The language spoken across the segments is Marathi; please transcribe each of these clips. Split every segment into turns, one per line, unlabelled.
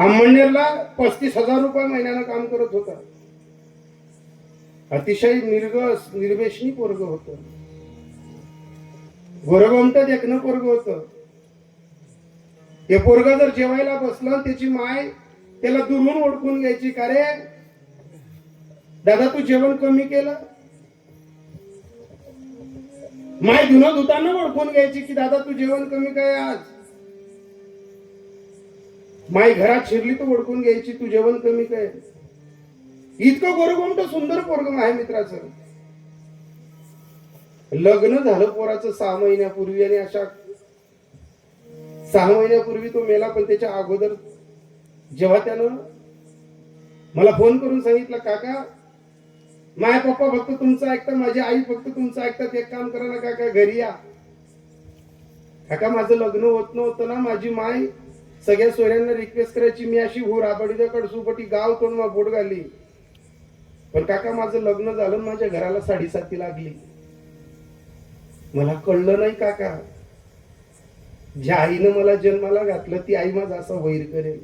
आंबणनेरला पस्तीस हजार रुपये महिन्यानं काम करत होता. अतिशय निर्गस निर्वेशनी पोरग होत. गोरगमट देखणं पोरग होत. हे पोरग जर जेवायला बसलं त्याची माय त्याला दुरून ओळखून घ्यायची का रे? दादा तू जेवण कमी केलं? माय धुनं धुताना ओळखून घ्यायची की दादा तू जेवण कमी काय आज? माय घरात शिरली तर ओळखून घ्यायची तू जेवण कमी काय इतकं गोरगोमट सुंदर पोरग आहे मित्राचं. लग्न झालं पोराचं सहा महिन्यापूर्वी आणि अशा सहा महिन्यापूर्वी तो मेला पण त्याच्या अगोदर जेव्हा त्यानं मला फोन करून सांगितलं काका माय पप्पा फक्त तुमचं ऐकता माझी आई फक्त तुमचं ऐकतात एक काम करा ना काका घरी या. काका माझं लग्न होत नव्हतं ना माझी माय सगळ्या सोयऱ्यांना रिक्वेस्ट करायची मी अशी हो राबडीच्या कडसूपटी गाव तोंड मग बोट घाली पण काका माझं लग्न झालं माझ्या घराला साडेसाती लागली. मला कळलं नाही काका. ज्या आईनं मला जन्माला घातलं ती आई माझा असा वैर करेल.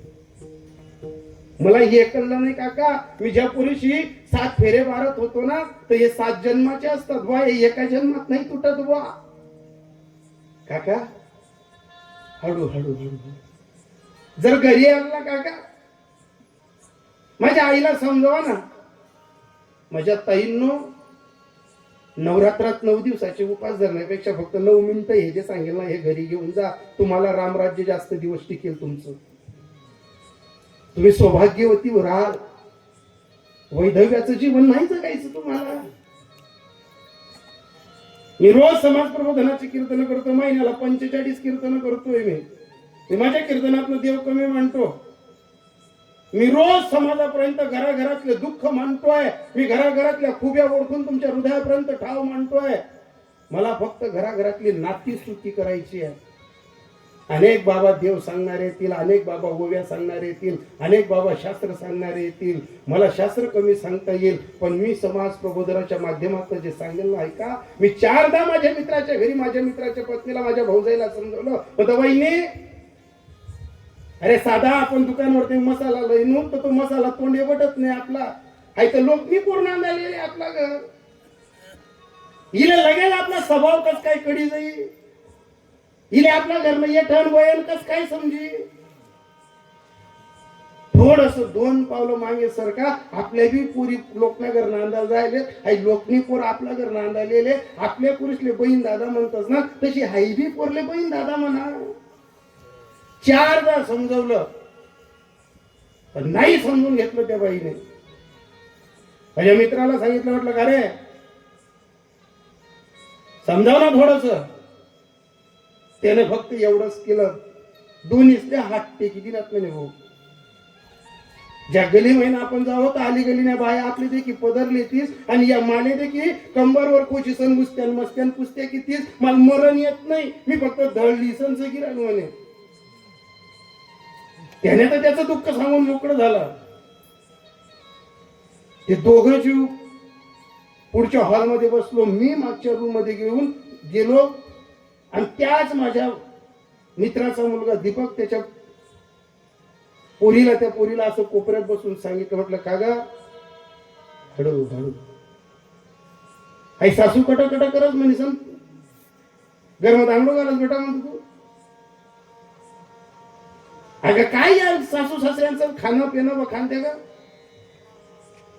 मला हे कळलं नाही काका. मी ज्या पुरुषी सात फेरे मारत होतो ना तर हे सात जन्माचे असतात बुवा. हे एका जन्मात नाही तुटत बुवा. काका हळू हळू हळू. जर घरी आणला काका माझ्या आईला समजवा ना. माझ्या ताईंनो नवरात्रात नऊ दिवसाचे उपास धरण्यापेक्षा फक्त नऊ मिनिटं हे जे सांगेल ना हे घरी घेऊन जा. तुम्हाला रामराज्य जास्त दिवस टिकेल तुमचं. तुम्ही सौभाग्यवती राहाल. वैधव्याचं जीवन नाही जगायचं तुम्हाला. मी रोज समाज प्रबोधनाची कीर्तन करतो महिन्याला पंचेचाळीस कीर्तन करतोय मी. मी माझ्या कीर्तनातनं देव कमी मांडतो मी रोज समाजापर्यंत घराघरातले दुःख मांडतोय मी घराघरातल्या खुब्या ओळखून तुमच्या हृदयापर्यंत ठाव मांडतोय मला फक्त घराघरातली नाती स्तुती करायची आहे. अनेक बाबा देव सांगणारे येतील अनेक बाबा गोव्या सांगणारे येतील अनेक बाबा शास्त्र सांगणारे येतील. मला शास्त्र कमी सांगता येईल पण मी समाज प्रबोधनाच्या माध्यमातून जे सांगेल आहे ऐका. मी चारदा माझ्या मित्राच्या घरी माझ्या मित्राच्या पत्नीला माझ्या भाऊजाईला समजवलं. होतं वहिनी अरे साधा आपण दुकानवरती मसाला लय तर तो मसाला तोंड वटत नाही आपला. हाय तर लोकनी पूर्ण आलेले आपला घर. हिला लगेल आपला स्वभाव कस काय कडी जाई? हिने आपला घर ये ठण वयन कस काय समजी? थोडस दोन पावलं मागे सरका आपल्या बी पुरी लोकनगर नांदा जायले हाय लोकनी पोर आपला घर नांदालेले आपल्या पुरुषले बहीण दादा म्हणतच ना तशी हाई बी पोरले बहीण दादा म्हणा. चारदा समजवलं. पण नाही समजून घेतलं त्या बाईने. माझ्या मित्राला सांगितलं म्हटलं का रे? समजाव ना थोडस. त्याने फक्त एवढंच केलं. दोन्हीच हात टेकी दिनात म्हणे भाऊ ज्या गली महिना आपण जावं तर आली गली नाही बाया आपली देखी पदरली तीस आणि या माने देखी कंबरवर कोची सण मुसत्यान मस्त्यान पुसत्या की तीस मला मरण येत नाही. मी फक्त धडली सण गिराण म्हणे. त्याने तर त्याचं दुःख सांगून मोकळं झालं. ते दोघं जीव पुढच्या हॉलमध्ये बसलो मी मागच्या रूममध्ये घेऊन गेलो आणि त्याच माझ्या मित्राचा मुलगा दीपक त्याच्या पोरीला त्या पोरीला असं कोपऱ्यात बसून सांगितलं म्हटलं का गा हळू हळू आई सासू कट करत म्हणे सम गरम दांगडो घालत बेटा म्हणतो अगं काय या सासू सासऱ्यांचं खाणं पिणं व खाणते का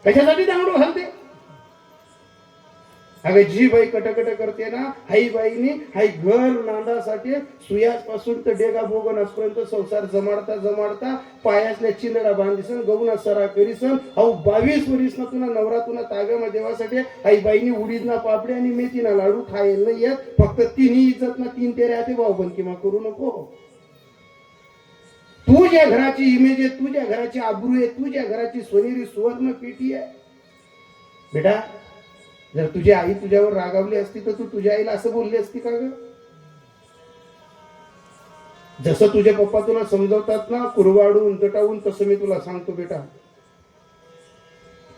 कशासाठी दांगडो घालते? अगं जी बाई कटकट करते ना हाई बाईनी हाई घर नांदासाठी सुयासपासून तर डेगा भोगन आजपर्यंत संसार जमाडता जमाडता पायासल्या चिंदडा बांधिसन गहुना सरा करीसन अहो बावीस वरीस ना तुला नवरा तुला ताब्यामध्ये देवासाठी आई बाईनी उडीदना पापडी आणि मेथीना लाडू खायला नाही येत. फक्त तिन्ही इज्जत ना तीन ते राहते भाऊ किंवा करू नको. तू ज्या घराची इमेज आहे तुझ्या घराची आबरू आहे तुझ्या घराची सोनेरी सुवर्ण पेटी आहे. बेटा जर तुझी आई तुझ्यावर रागावली असती तर तू तुझ्या आईला असं बोलली असती का ग? जसं तुझे पप्पा तुला समजवतात ना कुरवाडून दटावून तसं मी तुला सांगतो बेटा.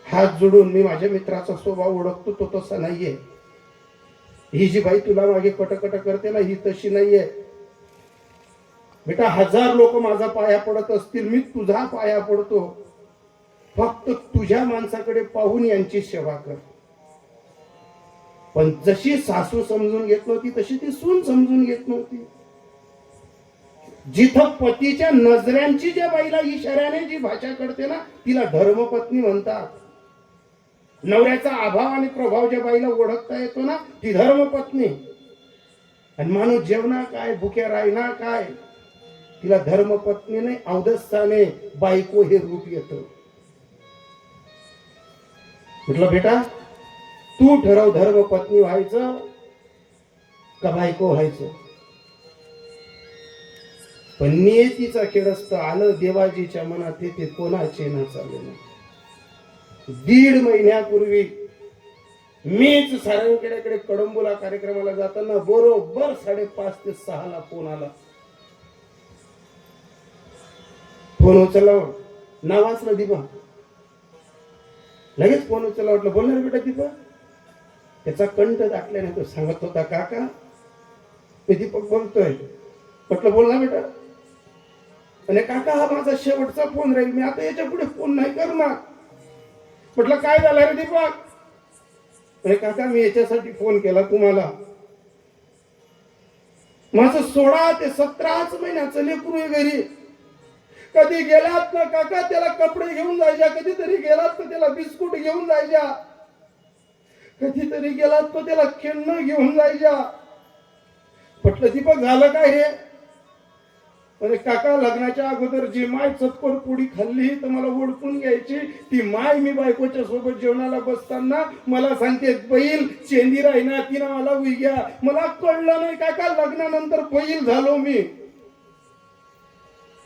हात जोडून मी माझ्या मित्राचा स्वभाव ओळखतो तो तसा नाहीये. ही जी बाई तुला मागे कटकट करते ना ही तशी नाहीये. बेटा हजार लोक माझा पाया पडत असतील मी तुझा पाया पडतो. फक्त तुझ्या माणसाकडे पाहून यांची सेवा कर. पण जशी सासू समजून घेत नव्हती तशी ती सून समजून घेत नव्हती. जिथं पतीच्या नजऱ्यांची ज्या बाईला इशाऱ्याने जी भाषा करते ना तिला धर्मपत्नी म्हणतात. नवऱ्याचा अभाव आणि प्रभाव ज्या बाईला ओळखता येतो ना ती धर्मपत्नी. आणि माणूस जेवणा काय भुक्या राहणार काय? तिला धर्मपत्नीने अवधस्थाने बायको हे रूप येत म्हटलं बेटा तू ठरव धर्मपत्नी व्हायचं का बायको व्हायचं? पण नियतीचा खेळस्त आलं देवाजीच्या मनात ते कोणाचे ना चाललं. दीड महिन्यापूर्वी मीच सारंगखेड्याकडे कडंबोला कार्यक्रमाला जाताना बरोबर साडेपाच ते सहाला फोन आला. फोन उचलला ना वाचला दीपा. लगेच फोन उचलला वाटलं. बोलणार बेटा दीपा. त्याचा कंठ दाटल्याने तो सांगत होता काका मी दीपक बोलतोय. म्हटलं बोल ना बेटा. आणि काका हा माझा शेवटचा फोन राहील. मी आता याच्यापुढे फोन नाही करणार. म्हटलं काय झालं रे दीपक? अरे काका मी याच्यासाठी फोन केला तुम्हाला. माझं सोळा ते सतराच महिन्याचं लेकरू आहे घरी. कधी गेलात ना काका त्याला कपडे घेऊन जायच्या कधीतरी गेलात ना त्याला बिस्कुट घेऊन जायच्या. कधीतरी गेलात तर त्याला खेळणं घेऊन जायच्या. म्हटलं दीपक झालं काय हे? अरे काका लग्नाच्या अगोदर जी माय चतकोर पोळी खाल्ली तर मला ओळखून घ्यायची. ती माय मी बायकोच्या सोबत जेवणाला बसताना मला सांगते बैल चेंदी राहिना तिनं मला उग्या मला कळलं नाही काका लग्नानंतर बैल झालो मी.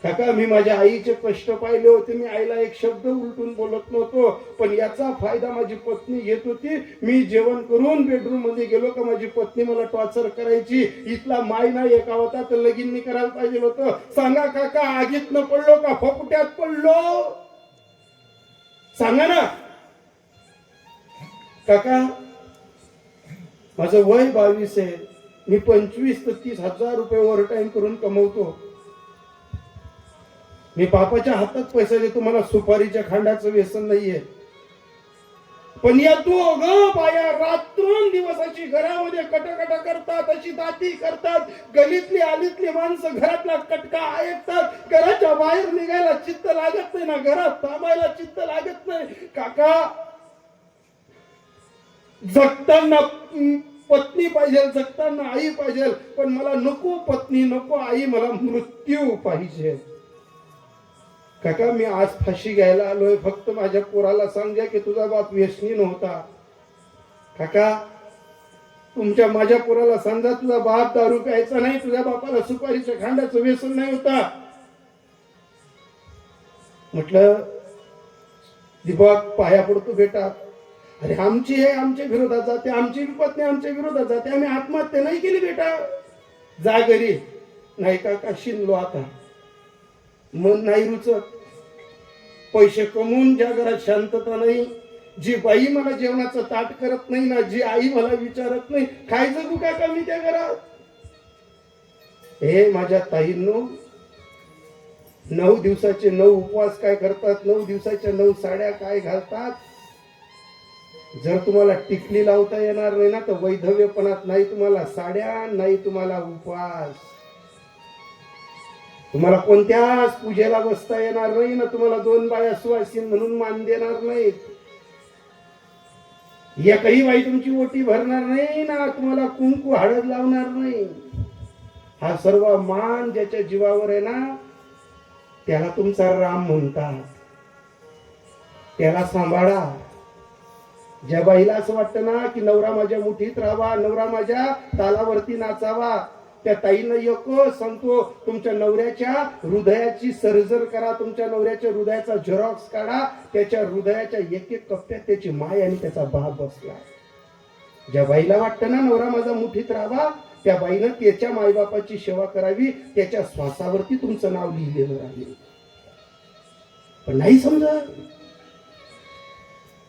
काका मी माझ्या आईचे कष्ट पाहिले होते. मी आईला एक शब्द उलटून बोलत नव्हतो पण याचा फायदा माझी पत्नी घेत होती. मी जेवण करून बेडरूममध्ये गेलो का माझी पत्नी मला टॉर्चर करायची. इथला माय नाही एका होता तर लगीन करायला पाहिजे होतं. सांगा काका आगीत न पडलो का फकुट्यात पडलो? सांगा ना. काका माझं वय बावीस आहे. मी पंचवीस ते तीस हजार रुपये ओव्हर करून कमवतो. मी बापाच्या हातात पैसा देतो मला सुपारीच्या खांडाचं व्यसन नाहीये. पण या दोघं बाया रात्रोन दिवसाची घरामध्ये कटकट करतात अशी दाती करतात गलीतली आलीतली माणसं घरातला कटका ऐकतात घराच्या बाहेर निघायला चित्त लागत नाही ना घरात थांबायला चित्त लागत नाही. काका जगताना पत्नी पाहिजे जगताना आई पाहिजे पण मला नको पत्नी नको आई मला मृत्यू पाहिजे. काका मी आज फाशी घ्यायला आलोय. फक्त माझ्या पोराला सांग्या की तुझा बाप व्यसनी नव्हता. काका तुमच्या माझ्या पोराला सांगा तुझा बाप दारू प्यायचा नाही तुझ्या बापाला सुपारीच्या खांडाचं व्यसन नाही होता. म्हटलं दिपक पाया पडतो बेटा. अरे आमची हे आमच्या विरोधात जाते आमची बी आमच्या विरोधात जाते. आम्ही आत्महत्या नाही केली बेटा. जा घरी. नाही काका शिनलो आता. मन नाही रुचत. पैसे कमवून ज्या घरात शांतता नाही जी बाई मला जेवणाचं ताट करत नाही ना जी आई मला विचारत नाही काय जगू का कमी त्या घरात? हे माझ्या ताईंनो नऊ दिवसाचे नऊ उपवास काय करतात नऊ दिवसाच्या नऊ साड्या काय घालतात? जर तुम्हाला टिकली लावता येणार नाही ना तर वैधव्यपणात नाही तुम्हाला साड्या नाही तुम्हाला उपवास. तुम्हाला कोणत्याच पूजेला बसता येणार नाही ना तुम्हाला दोन बाया सुवासीन म्हणून मान देणार नाहीत एकही बाई तुमची ओटी भरणार नाही ना तुम्हाला कुंकू हळद लावणार नाही. हा सर्व मान ज्याच्या जीवावर आहे ना त्याला तुमचा राम म्हणतात. त्याला सांभाळा. ज्या बाईला असं वाटतं ना की नवरा माझ्या मुठीत राहावा नवरा माझ्या तालावरती नाचावा त्या ताईनं एको सांगतो तुमच्या नवऱ्याच्या हृदयाची सर्जर करा तुमच्या नवऱ्याच्या हृदयाचा झेरॉक्स काढा त्याच्या हृदयाच्या एक एक कप्प्यात त्याची माय आणि त्याचा बाप बसला. ज्या बाईला वाटतं ना नवरा माझा मुठीत राहावा त्या बाईनं त्याच्या मायबापाची सेवा करावी त्याच्या श्वासावरती तुमचं नाव लिहिलेलं राहील पण नाही समजा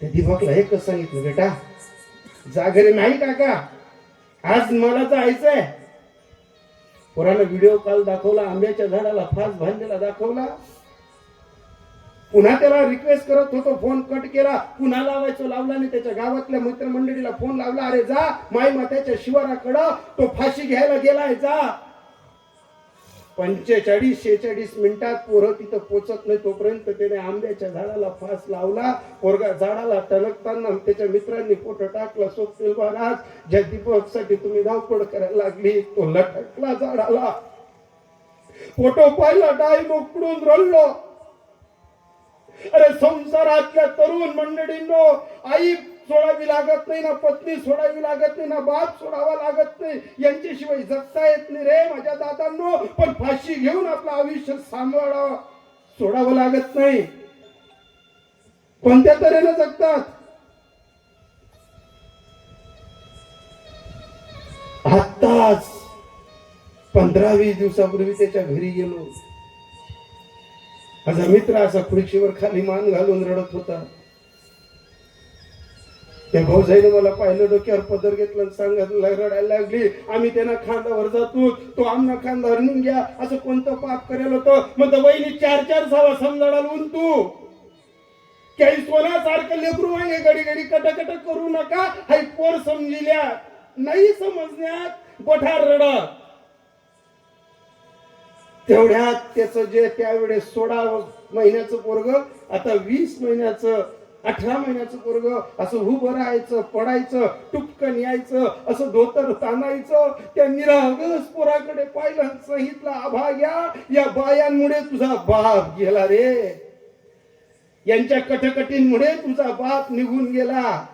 त्या दिमागला हे कसं सांगितलं बेटा जा नाही काका. आज मला जायचंय. पोरानं व्हिडिओ कॉल दाखवला आंब्याच्या झाडाला फास बांधलेला दाखवला. पुन्हा त्याला रिक्वेस्ट करत होतो फोन कट केला. पुन्हा लावायचो लावला आणि त्याच्या गावातल्या मित्रमंडळीला फोन लावला. अरे जा माई मात्याच्या शिवाराकडं तो फाशी घ्यायला गेलाय जा. पंचेचाळीस शेहेचाळीस मिनिटात पोरं तिथं पोचत नाही. तोपर्यंत त्याने आंब्याच्या झाडाला फास लावला. पोरगा झाडाला टणकताना त्याच्या मित्रांनी फोटो टाकला. सोपतील महाराज जगदीपसाठी तुम्ही धावपळ करायला लागली तो लटकला झाडाला. फोटो पाहिला डाय मोकडून रडलो. अरे संसारातल्या तरुण मंडळींनो आई सोडावी लागत नाही ना पत्नी सोडावी लागत नाही ना बाप सोडावा लागत नाही. यांच्याशिवाय जगता येत नाही रे माझ्या दादांनो. पण फाशी घेऊन आपलं आयुष्य सांभाळावं सोडावं लागत नाही. कोणत्या तऱ्हेनं जगतात? आत्ताच पंधरा वीस दिवसापूर्वी त्याच्या घरी गेलो. माझा मित्र असा खुर्चीवर खाली मान घालून रडत होता. त्या भाऊसाईने मला पाहिलं डोक्यावर पदर घेतलं आणि सांगितलं रडायला लागली. आम्ही त्यांना खांद्यावर जातो. तो आमना खांद्यावर निघ्या असं कोणतं पाप करेल होतं? मग वहिनी चार चार सावा समजाडा लावून तू काही सोन्यासारखं लेकरू मागे घडी घडी कटकट करू नका. हाय पोर समजिल्या. नाही समजण्यात. बठार रडत. तेवढ्यात त्याचं जे त्यावेळेस सोळा महिन्याचं पोरग आता वीस महिन्याचं अठरा महिन्याचं पोरग असं उभं राहायचं पडायचं टुपकन यायचं असं धोतर तानायचं त्या निरागस पोराकडे पाहिलं आणि आभा घ्या या बायांमुळे तुझा बाप गेला रे. यांच्या कटकटींमुळे तुझा बाप निघून गेला.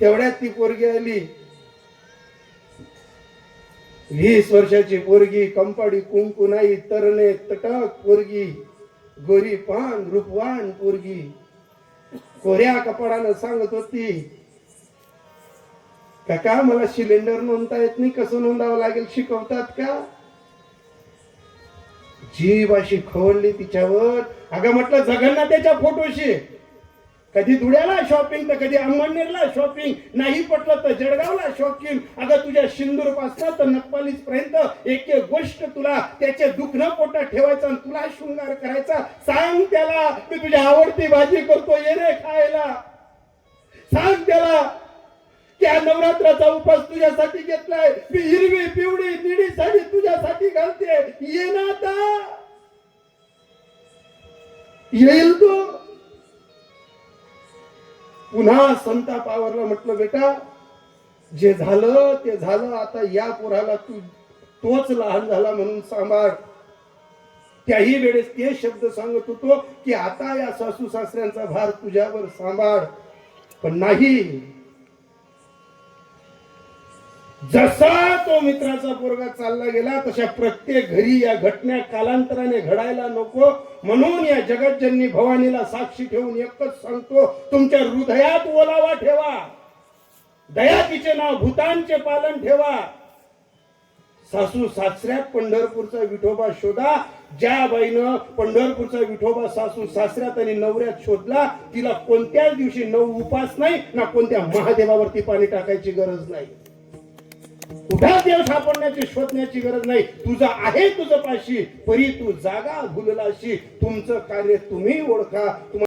तेवढ्यात ती पोरगी आली. वीस वर्षाची पोरगी कंपाडी कुंकुनाई तरणे तटक पोरगी गोरी पान रूपवान पोरगी. कोऱ्या कपडानं सांगत होती. काका मला सिलेंडर नोंदता येत नाही कसं नोंदावं लागेल शिकवतात का? जीव अशी खवळली तिच्यावर. अगं म्हटलं जगन्नाथाच्या फोटोशी कधी धुळ्याला शॉपिंग तर कधी अंमळनेरला शॉपिंग नाही पटलं तर जळगावला शॉपिंग अगं तुझ्या सिंदूरपासून तर नक्पालीस पर्यंत एक एक गोष्ट तुला त्याचे दुखणं पोटात ठेवायचं आणि तुला शृंगार करायचा. सांग त्याला मी तुझी आवडती भाजी करतो ये रे खायला. सांग त्याला त्या नवरात्राचा उपास तुझ्यासाठी घेतलाय. मी हिरवी पिवळी निळी साडी तुझ्यासाठी घालते. ये ना आता. येईल तू. पुन्हा संताप आवरला म्हटलं बेटा जे झालं ते झालं. आता या पोराला तू तोच लहान झाला म्हणून सांभाळ. त्याही वेळेस ते शब्द सांगत होतो की आता या सासू सासऱ्यांचा भार तुझ्यावर सांभाळ. पण नाही. जसा तो मित्राचा पोरगा चालला गेला तशा प्रत्येक घरी या घटना कालांतराने घडायला नको. म्हणून या जगतजननी भवानीला साक्षी ठेवून एकच सांगतो तुमच्या हृदयात ओलावा ठेवा. दया तिचे नाव भूतांचे पालन ठेवा. सासू सासऱ्यात पंढरपूरचा विठोबा शोधा. ज्या बाईनं पंढरपूरचा विठोबा सासू सासऱ्यात आणि नवऱ्यात शोधला तिला कोणत्याच दिवशी नऊ उपास नाही ना कोणत्या महादेवावरती पाणी टाकायची गरज नाही. कुठा देव सापडण्याची शोधण्याची गरज नाही. तुझं आहे तुझं पाशी परी तू जागा भुललाशी. तुमचं कार्य तुम्ही ओळखा.